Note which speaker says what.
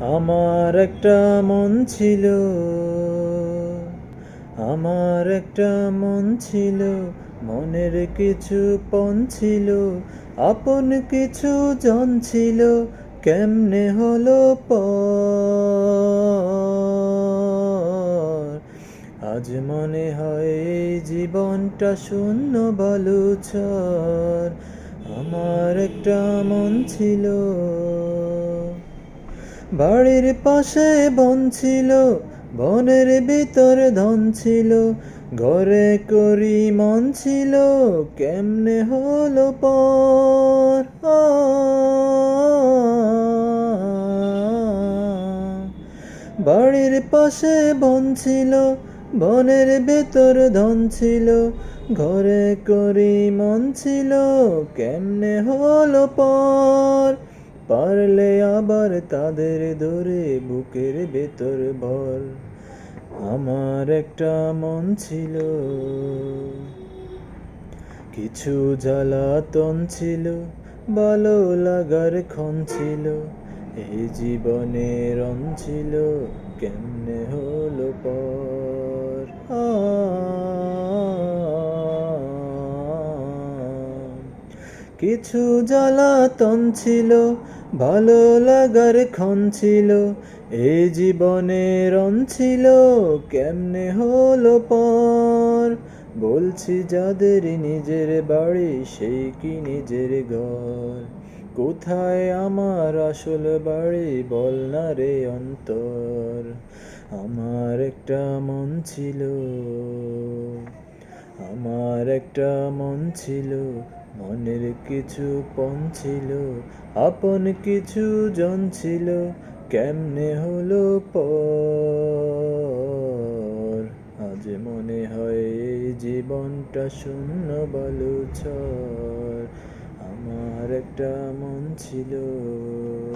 Speaker 1: আমার একটা মন ছিল, আমার একটা মন ছিল, মনের কিছু পণ ছিল, আপন কিছু জন ছিল, কেমনে হলো আজ মনে হয় জীবনটা শূন্য বালুচর আমার একটা মন ছিল। বাড়ির পাশে বন ছিল, বনের ভিতর ধন ছিল। ঘরে করি মন ছিল, কেমনে হলো পর? বাড়ির পাশে বন ছিল, বনের ভেতর ধন ছিল। ঘরে করি মন ছিল, কেমনে হলো পর? পারলে আবার তাদের ধরে বুকের ভেতর ভর। আমার একটা মন ছিল, কিছু জ্বালাতন ছিল, ভালো লাগার ক্ষণ ছিল। এই জীবনের রং ছিল, কেমনে হলো পর কিছু জ্বালাতন ছিল, ভালো লাগার ক্ষণ ছিল। এই জীবনে রন ছিল, কেমনে হলো পর? বলছি যাদের নিজের বাড়ি, সেই কি নিজের ঘর? কোথায় আমার আসল বাড়ি, বল না রে অন্তর। আমার একটা মন ছিল। আমার একটা মন ছিল, মনের কিছু পণ ছিল, আপন কিছু জন ছিল, কেমনে হলো পর? আজ মনে হয় এই জীবনটা শূন্য বালুচর আমার একটা মন ছিল।